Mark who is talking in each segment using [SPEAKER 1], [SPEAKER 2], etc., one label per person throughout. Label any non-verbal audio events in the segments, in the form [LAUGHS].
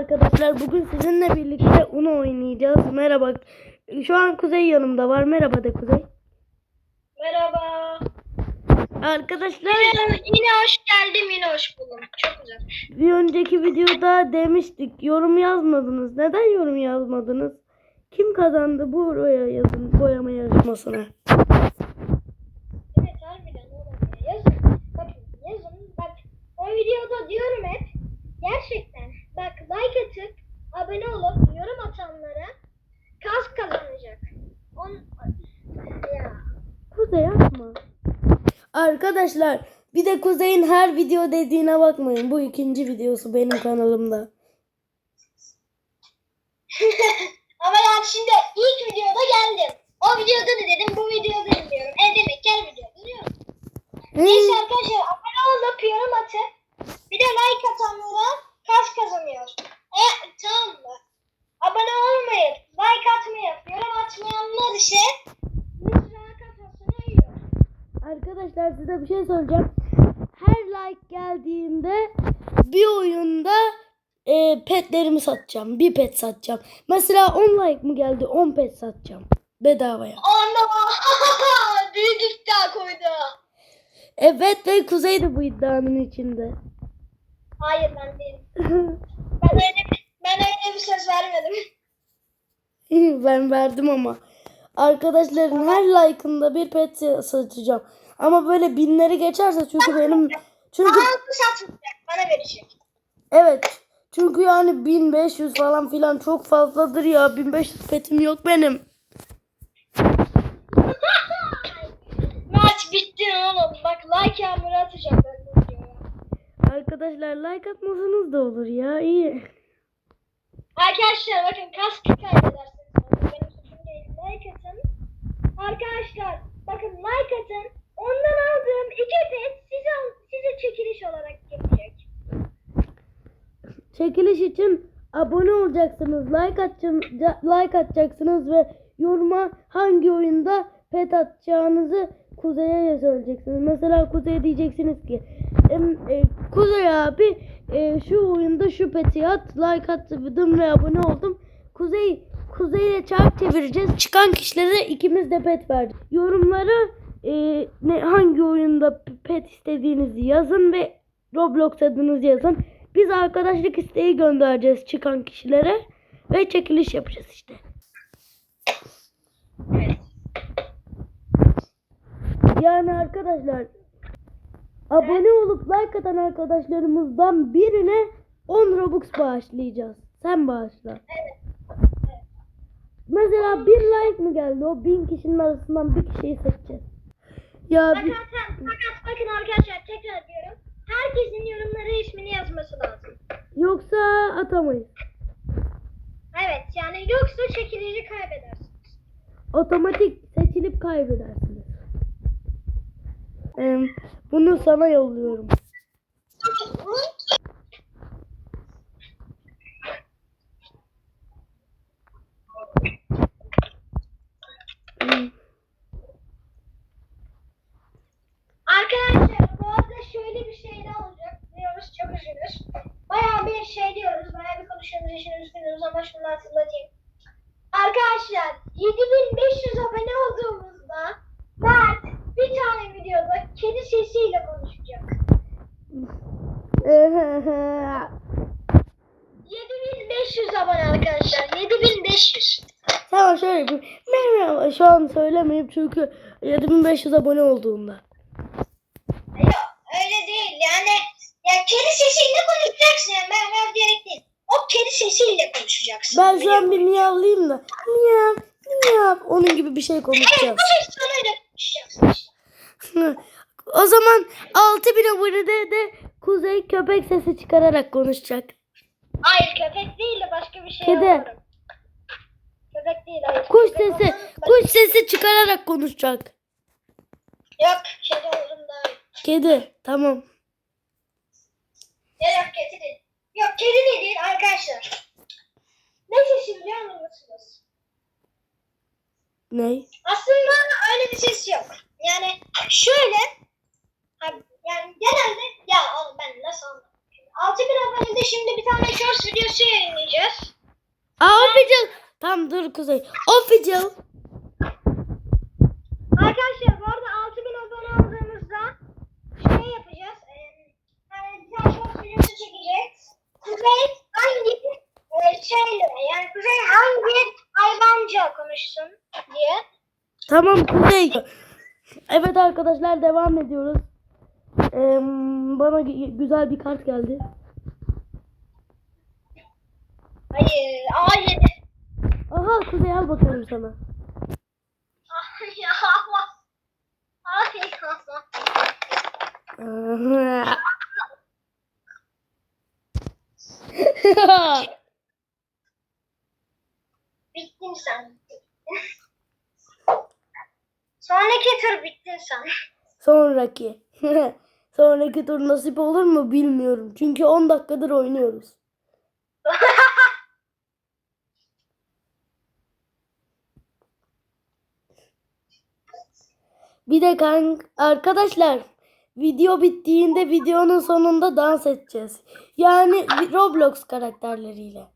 [SPEAKER 1] arkadaşlar. Bugün sizinle birlikte Uno oynayacağız. Merhaba. Şu an Kuzey yanımda var. Merhaba de Kuzey.
[SPEAKER 2] Merhaba.
[SPEAKER 1] Arkadaşlar
[SPEAKER 2] Yine, yine hoş geldim, yine hoş buldum. Çok güzel.
[SPEAKER 1] bir önceki videoda demiştik. Yorum yazmadınız. Neden yorum yazmadınız? Kim kazandı bu buraya yazın boyama yarışmasına?
[SPEAKER 2] Evet harbiden oğlum ya. Yazın. Bakın yazın. Bak o videoda diyorum hep. Gerçekten. Bak like atıp abone olup yorum atanlara kas kazanacak. On... Ya.
[SPEAKER 1] Kuzey atma. Arkadaşlar bir de Kuzey'in her video dediğine bakmayın. Bu ikinci videosu benim kanalımda. [LAUGHS]
[SPEAKER 2] Ama yani şimdi ilk videoda geldim. O videoda da dedim, bu videoda da diyorum. E demek her videoda diyorum. Neyse arkadaşlar abone olup yorum atın. Bir de like atanlara kas kazanıyor. E tamam mı? Abone olmayıp like atmayıp yorum atmayanlar ise Mısra kafasına yiyor.
[SPEAKER 1] Arkadaşlar size bir şey söyleyeceğim. Her like geldiğinde bir oyunda e, petlerimi satacağım. Bir pet satacağım. Mesela 10 like mı geldi? 10 pet satacağım. Bedavaya.
[SPEAKER 2] Ana! [LAUGHS] Büyük iddia koydu.
[SPEAKER 1] Evet ve Kuzey de bu iddianın içinde.
[SPEAKER 2] Hayır ben değilim. [LAUGHS] Ben öyle, ben öyle bir söz vermedim.
[SPEAKER 1] ben verdim ama. Arkadaşların her like'ında bir pet satacağım. Ama böyle binleri geçerse çünkü benim çünkü
[SPEAKER 2] satmayacak. Bana verecek.
[SPEAKER 1] evet çünkü yani 1500 falan filan çok fazladır ya. 1500 petim yok benim. [LAUGHS]
[SPEAKER 2] Maç bitti oğlum. Bak like yağmuru bu videoya.
[SPEAKER 1] Arkadaşlar like atmasanız da olur ya iyi.
[SPEAKER 2] Arkadaşlar bakın kaskı kaybedersiniz. Benim suçum değil. Like atın. Arkadaşlar bakın like atın. Ondan aldığım iki pet size, size çekiliş olarak gelecek.
[SPEAKER 1] Çekiliş için abone olacaksınız, like atacaksınız, like atacaksınız ve yoruma hangi oyunda pet atacağınızı Kuzey'e söyleyeceksiniz. Mesela Kuzey'e diyeceksiniz ki "Em, e, Kuzey abi e, şu oyunda şu peti at, like attım ve abone oldum. Kuzey Kuzey'le çark çevireceğiz. Çıkan kişilere ikimiz de pet verdik. Yorumlara e, ne hangi oyunda pet istediğinizi yazın ve Roblox adınızı yazın. Biz arkadaşlık isteği göndereceğiz çıkan kişilere ve çekiliş yapacağız işte. Yani arkadaşlar abone olup like atan arkadaşlarımızdan birine 10 Robux bağışlayacağız. Sen bağışla. Mesela bir like mı geldi? O bin kişinin arasından bir kişiyi seçeceğiz. Ya
[SPEAKER 2] Fakat,
[SPEAKER 1] bir,
[SPEAKER 2] fakat bakın arkadaşlar tekrar diyorum. Herkesin yorumlara ismini yazması lazım.
[SPEAKER 1] yoksa atamayız.
[SPEAKER 2] Evet yani yoksa çekilişi kaybedersin.
[SPEAKER 1] Otomatik seçilip kaybedersiniz. Em, bunu sana yolluyorum. Hmm.
[SPEAKER 2] Arkadaşlar bu arada şöyle bir şey de olacak. Diyoruz çok üzgünüz. Bayağı bir şey diyoruz. Bayağı bir konuşuyoruz için üzgünüz ama şunu hatırlatayım. Arkadaşlar 7500 abone olduğumuzda Mert bir tane videoda kedi sesiyle konuşacak. 7500 abone arkadaşlar. 7500.
[SPEAKER 1] Tamam şöyle yapayım. Merhaba. Şu an söylemeyeyim çünkü 7500 abone olduğunda.
[SPEAKER 2] Yok öyle değil yani ya kedi sesiyle konuşacaksın yani ben ben değil. O kedi sesiyle konuşacaksın.
[SPEAKER 1] Ben şu an bir miyavlayayım da. Miyav, miyav. Onun gibi bir şey
[SPEAKER 2] Evet
[SPEAKER 1] konuşacağım.
[SPEAKER 2] bu ses tonuyla konuşacaksın işte. [LAUGHS]
[SPEAKER 1] o zaman 6000 abonede de Kuzey köpek sesi çıkararak konuşacak.
[SPEAKER 2] Hayır köpek değil de başka bir şey
[SPEAKER 1] Kedi.
[SPEAKER 2] Köpek değil hayır.
[SPEAKER 1] Kuş
[SPEAKER 2] Köpek
[SPEAKER 1] sesi,
[SPEAKER 2] olmaz.
[SPEAKER 1] kuş sesi çıkararak konuşacak.
[SPEAKER 2] Yok kedi olurum daha.
[SPEAKER 1] Kedi. Tamam.
[SPEAKER 2] Ya yok kedi değil. Yok kedi de değil arkadaşlar. Ne sesi biliyor musunuz?
[SPEAKER 1] Ney?
[SPEAKER 2] Aslında öyle bir ses yok. Yani şöyle yani genelde ya oğlum ben nasıl anlatayım? 6000 abonede şimdi bir tane shorts videosu yayınlayacağız.
[SPEAKER 1] Aa official. Tam dur Kuzey. Official.
[SPEAKER 2] Arkadaşlar bu arada 6000 abone aldığımızda şey yapacağız. Yani bir tane shorts videosu çekeceğiz. Kuzey hangi şeyle yani Kuzey hangi hayvanca konuşsun diye.
[SPEAKER 1] Tamam Kuzey. Evet arkadaşlar devam ediyoruz. Ee, bana gü- güzel bir kart geldi.
[SPEAKER 2] Hayır. A7.
[SPEAKER 1] Aha Kuzey al bakalım sana.
[SPEAKER 2] Ay Allah. [LAUGHS] Bittin sen. Sonraki tur bittin sen.
[SPEAKER 1] Sonraki. [LAUGHS] Sonraki tur nasip olur mu bilmiyorum. Çünkü 10 dakikadır oynuyoruz. [LAUGHS] Bir de kank arkadaşlar video bittiğinde videonun sonunda dans edeceğiz. Yani [LAUGHS] Roblox karakterleriyle.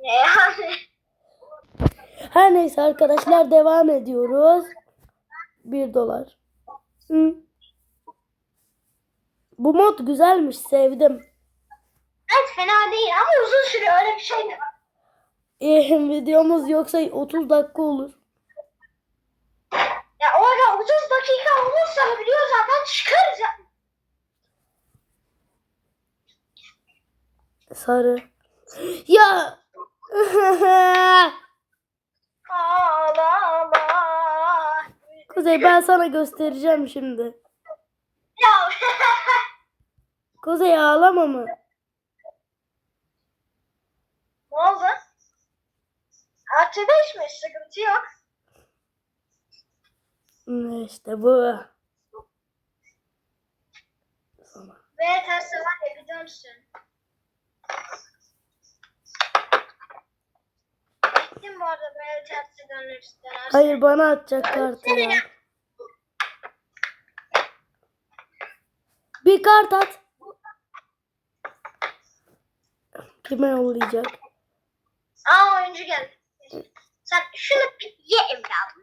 [SPEAKER 2] Ne yani? [LAUGHS]
[SPEAKER 1] Her neyse arkadaşlar devam ediyoruz. 1 dolar. Hı. Bu mod güzelmiş sevdim.
[SPEAKER 2] Evet fena değil ama uzun sürüyor öyle bir şey de var.
[SPEAKER 1] Eh, videomuz yoksa 30 dakika olur.
[SPEAKER 2] Ya orada 30 dakika olursa video zaten çıkarız ya.
[SPEAKER 1] Sarı. Ya. [LAUGHS] Kuzey ben sana göstereceğim şimdi. Kuzey ağlama mı?
[SPEAKER 2] ne oldu? Artı 5 mi? Sıkıntı yok.
[SPEAKER 1] İşte bu.
[SPEAKER 2] Ve tersi var ya dönsün. Gittim bu arada böyle tersi dönerse.
[SPEAKER 1] Hayır bana atacak kartı ya. Bir kart at. Kime yollayacak?
[SPEAKER 2] Aa oyuncu geldi. Sen şunu ye evladım.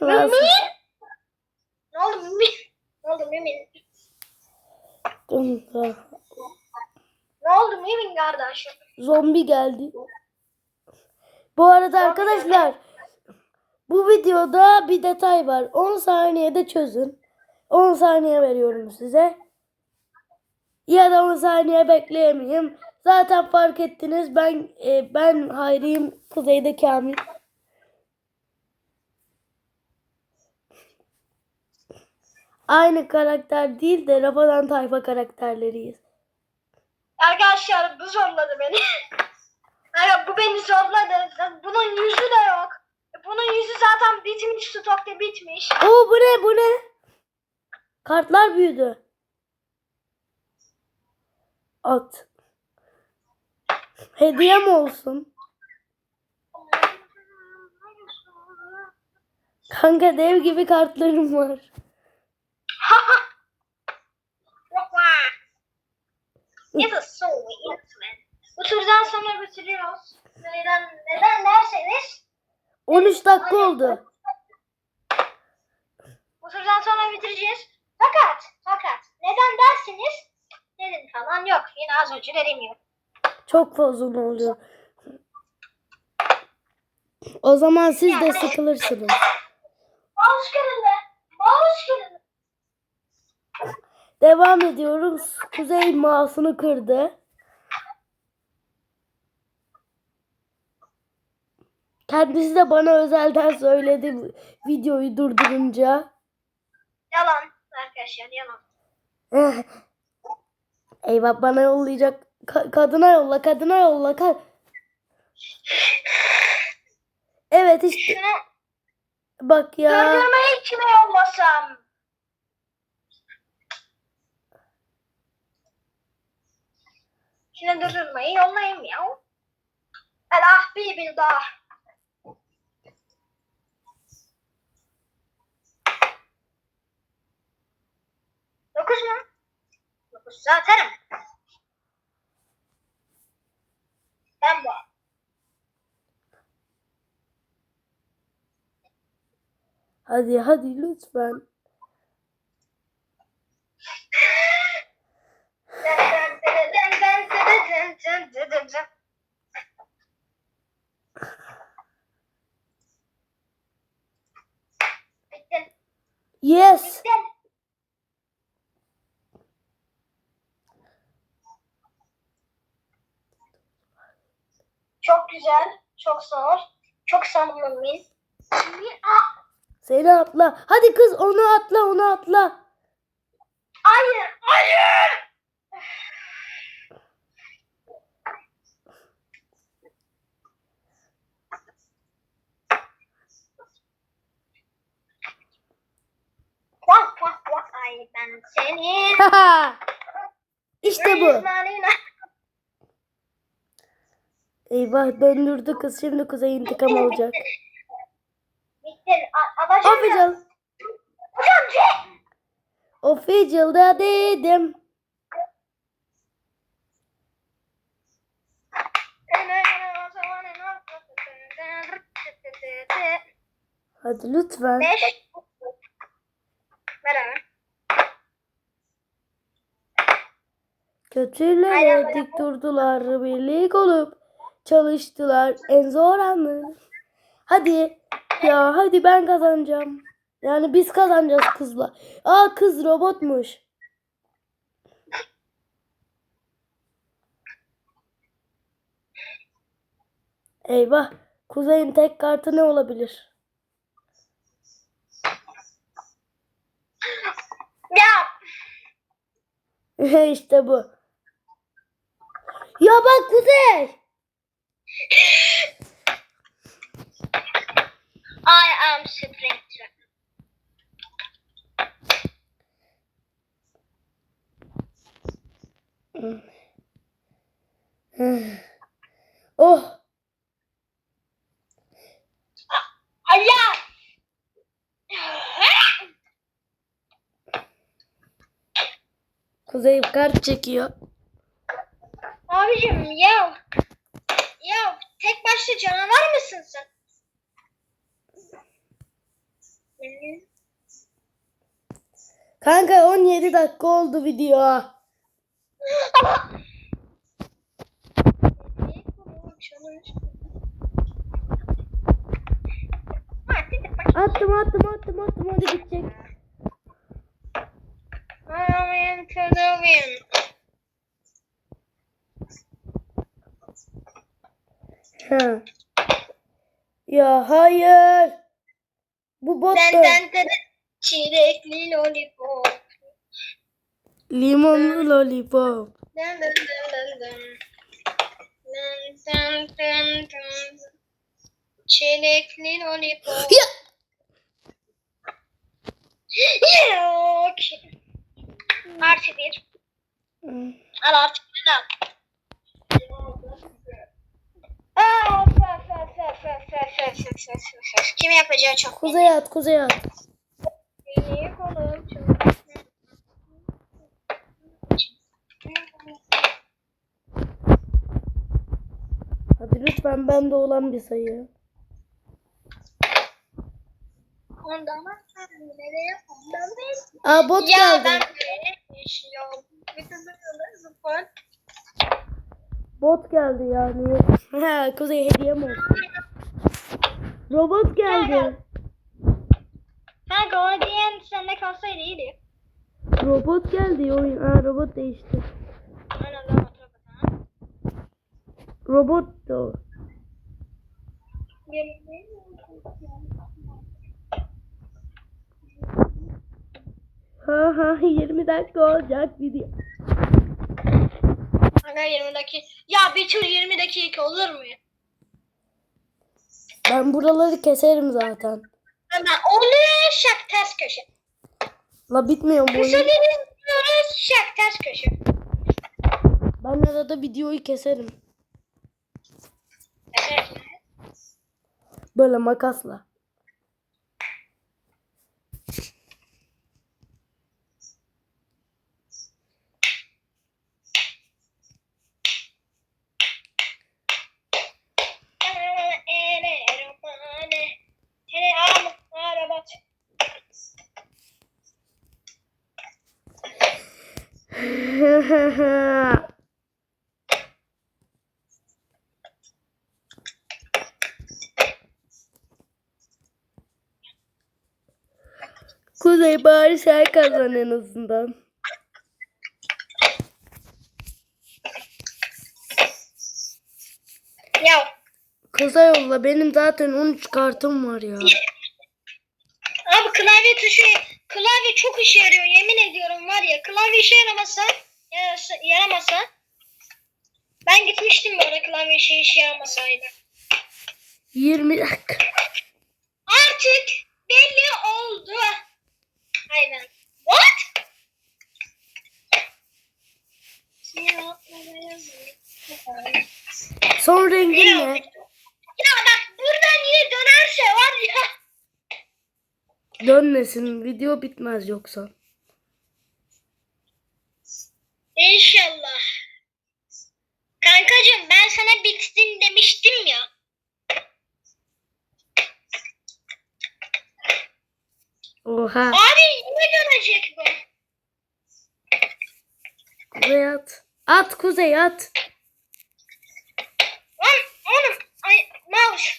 [SPEAKER 2] Mümin. Ne oldu Mümin? Ne oldu Mümin? Ne oldu Mümin kardeşim?
[SPEAKER 1] Zombi geldi. Bu arada arkadaşlar bu videoda bir detay var. 10 saniyede çözün. 10 saniye veriyorum size. Ya da 10 saniye bekleyemeyeyim. Zaten fark ettiniz ben e, ben Hayri'yim kuzeyde Kamil. Aynı karakter değil de Rafadan Tayfa karakterleriyiz.
[SPEAKER 2] Arkadaşlar bu zorladı beni. [LAUGHS] Hayır bu beni zorladı. Bunun yüzü de yok. Bunun yüzü zaten bitmiş. Stokta bitmiş.
[SPEAKER 1] Oo bu ne bu ne? Kartlar büyüdü. At. Hediye mi olsun? Kanka dev gibi kartlarım var. [LAUGHS]
[SPEAKER 2] It is so weird man. Bu turdan sonra bitiriyoruz. Neden, neden derseniz
[SPEAKER 1] 13 dakika oldu.
[SPEAKER 2] bu turdan sonra bitireceğiz. Fakat, fakat neden derseniz dedim falan yok. Yine az önce dediğim gibi.
[SPEAKER 1] Çok fazla oluyor. O zaman siz de sıkılırsınız.
[SPEAKER 2] Kırıldı. Mouse kırıldı.
[SPEAKER 1] Devam ediyoruz. Kuzey mouse'unu kırdı. Kendisi de bana özelden söyledi videoyu durdurunca.
[SPEAKER 2] Yalan arkadaşlar yalan.
[SPEAKER 1] Eh. Eyvah bana yollayacak. Ka- kadına yolla, kadına yolla. Ka- evet işte
[SPEAKER 2] Şunu
[SPEAKER 1] bak ya.
[SPEAKER 2] durdurmayı kime yollasam? Şunu durdurmayı yollayayım ya. El ah bir bil daha. Dokuz mu? Dokuz. Kuzu Emma.
[SPEAKER 1] Hadi hadi lütfen. yes.
[SPEAKER 2] Güzel, çok zor, çok samimiyiz. Aa,
[SPEAKER 1] Seni atla. Hadi kız onu atla onu atla.
[SPEAKER 2] Hayır, hayır. Vah vah vah ay ben senin. [LAUGHS]
[SPEAKER 1] işte bu. Eyvah döndürdü kız şimdi kuzey intikam alacak.
[SPEAKER 2] Bitti. A- Abacım.
[SPEAKER 1] Official.
[SPEAKER 2] Hocam ce-
[SPEAKER 1] Official da dedim. Hadi lütfen.
[SPEAKER 2] Beş. Merhaba.
[SPEAKER 1] Kötüyle dik durdular. Birlik olup çalıştılar. En zor anı. Hadi. Ya hadi ben kazanacağım. Yani biz kazanacağız kızla. Aa kız robotmuş. Eyvah. Kuzey'in tek kartı ne olabilir?
[SPEAKER 2] Ya [LAUGHS]
[SPEAKER 1] işte bu. Ya bak Kuzey.
[SPEAKER 2] I am Springtrap.
[SPEAKER 1] Oh.
[SPEAKER 2] Allah!
[SPEAKER 1] Kuzey kart çekiyor.
[SPEAKER 2] Abicim ya. Ya tek başta canavar mısın sen?
[SPEAKER 1] Kanka 17 dakika oldu video. Attım attım attım attım hadi bitecek.
[SPEAKER 2] Aman tanrım.
[SPEAKER 1] Ha. Ya hayır. Bu bot
[SPEAKER 2] Benden çilekli lollipop.
[SPEAKER 1] Limonlu lollipop.
[SPEAKER 2] Çilekli lollipop.
[SPEAKER 1] Ya.
[SPEAKER 2] Yok. Artı bir. Al artı al. Kim yapacağı çok
[SPEAKER 1] Kuzey at kuzey at. Hadi lütfen ben de olan bir sayı.
[SPEAKER 2] Ondan nereye ondan değil.
[SPEAKER 1] Aa bot
[SPEAKER 2] ya,
[SPEAKER 1] geldi.
[SPEAKER 2] Ya ben de yaşıyorum. Bütün böyle zıplar.
[SPEAKER 1] Bot geldi yani. Ha kuzey hediye mi olsun? Robot geldi.
[SPEAKER 2] Kanka o diyen sende kalsaydı iyiydi.
[SPEAKER 1] Robot geldi oyun. Aa robot değişti.
[SPEAKER 2] Aynen o tarafa tamam.
[SPEAKER 1] Robot da o. Ha ha 20 dakika olacak video.
[SPEAKER 2] Kanka 20 dakika. Ya bir tur 20 dakika olur mu?
[SPEAKER 1] Ben buraları keserim zaten.
[SPEAKER 2] Hemen oluyor şak ters köşe.
[SPEAKER 1] La bitmiyor bu oyun.
[SPEAKER 2] şak ters köşe.
[SPEAKER 1] Ben arada videoyu keserim.
[SPEAKER 2] Evet.
[SPEAKER 1] Böyle makasla. Kuzey bari sen kazan en azından.
[SPEAKER 2] Ya
[SPEAKER 1] Kısa yolla benim zaten 13 kartım var ya.
[SPEAKER 2] abi klavye tuşu klavye çok işe yarıyor yemin ediyorum var ya klavye işe yaramasa yarasa- yaramasa ben gitmiştim böyle klavye işe işe yaramasaydı.
[SPEAKER 1] 20 dakika.
[SPEAKER 2] Artık belli oldu. Hayvan. What?
[SPEAKER 1] Son rengin ne?
[SPEAKER 2] ya bak buradan yine dönerse var ya.
[SPEAKER 1] Dönmesin video bitmez yoksa.
[SPEAKER 2] İnşallah. Kankacığım ben sana bitsin demiştim ya.
[SPEAKER 1] Oha.
[SPEAKER 2] Abi yine dönecek bu.
[SPEAKER 1] Kuzey at. At kuzey at.
[SPEAKER 2] Oğlum. Ay, mouse.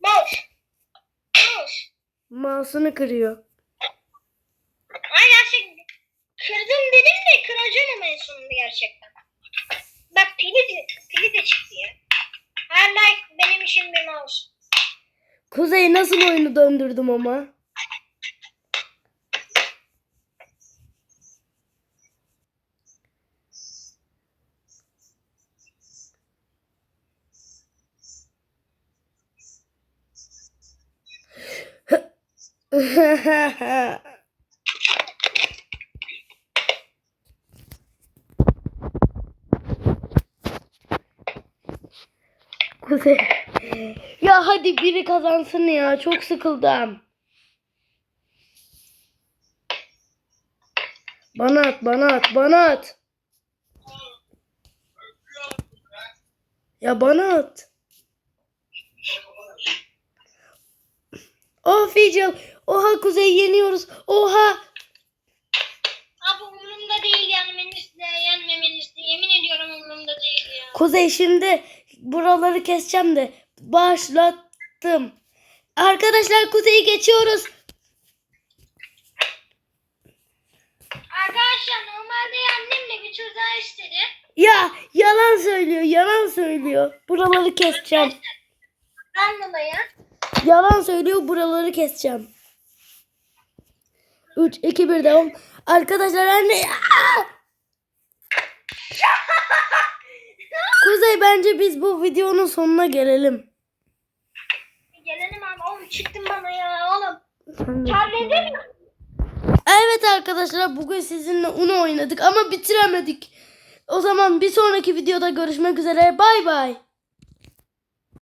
[SPEAKER 2] Mouse. Mouse.
[SPEAKER 1] Mouse'unu kırıyor.
[SPEAKER 2] Ay gerçekten kırdım dedim de kıracağım ama en sonunda gerçekten. Bak pili de, pili de çıktı ya. Hala benim işim bir mouse.
[SPEAKER 1] Kuzey nasıl oyunu döndürdüm ama? [LAUGHS] Kuzey. Ya hadi biri kazansın ya. Çok sıkıldım. Bana at, bana at, bana at. Ya bana at. Ficil. Oha Kuzey yeniyoruz. Oha.
[SPEAKER 2] Abi umurumda değil yenmeniz de yenmemeniz de yemin ediyorum umurumda değil ya.
[SPEAKER 1] Kuzey şimdi buraları keseceğim de başlattım. Arkadaşlar Kuzey'i geçiyoruz.
[SPEAKER 2] Arkadaşlar normalde annemle bir tur daha istedi.
[SPEAKER 1] Ya yalan söylüyor, yalan söylüyor. Buraları keseceğim.
[SPEAKER 2] Ben dolayı.
[SPEAKER 1] Yalan söylüyor, buraları keseceğim. 3, 2, 1 devam. Arkadaşlar anne. [LAUGHS] Kuzey bence biz bu videonun sonuna gelelim.
[SPEAKER 2] Gelelim abi oğlum çıktın bana ya oğlum. Tarlede mi?
[SPEAKER 1] Evet arkadaşlar bugün sizinle Uno oynadık ama bitiremedik. O zaman bir sonraki videoda görüşmek üzere. Bay bay.